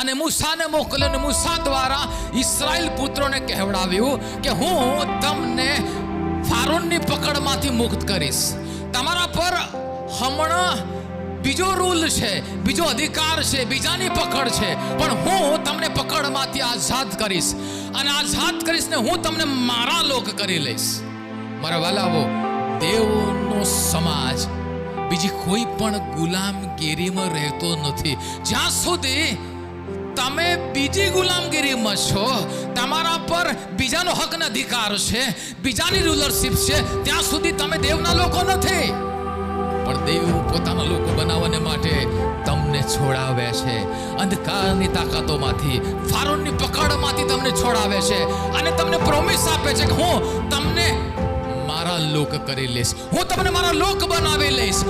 અને મૂસાને મોકલ્યો અને મૂસા દ્વારા ઇસરાયલ પુત્રોને કહેવડાવ્યું કે હું તમને ફારોનની પકડમાંથી મુક્ત કરીશ. તમારા પર હમણાં બીજો રૂલ છે, બીજો અધિકાર છે, બીજાની પકડ છે, પણ હું તમને પકડમાંથી આઝાદ કરીશ અને આઝાદ કરીશ ને હું તમને મારા લોક કરી લઈશ. મારા વાલાઓ, દેવનો સમાજ બીજી કોઈ પણ ગુલામગીરીમાં રહેતો નથી. જ્યાં સુધી તમે બીજી ગુલામગીરીમાં છો, તમારા પર બીજાનો હકનો અધિકાર છે, બીજાની રૂલરશિપ છે, ત્યાં સુધી તમે દેવના લોકો નથી. પણ દેવ પોતાના લોકો બનાવવાને માટે તમને છોડાવે છે. અંધકારની તાકાતોમાંથી, ફારોનની પકડમાંથી તમને છોડાવે છે. અને તમને પ્રોમિસ આપે છે કે હું તમને મારા લોક કરી લઈશ. હું તમને મારા લોક બનાવી લઈશ.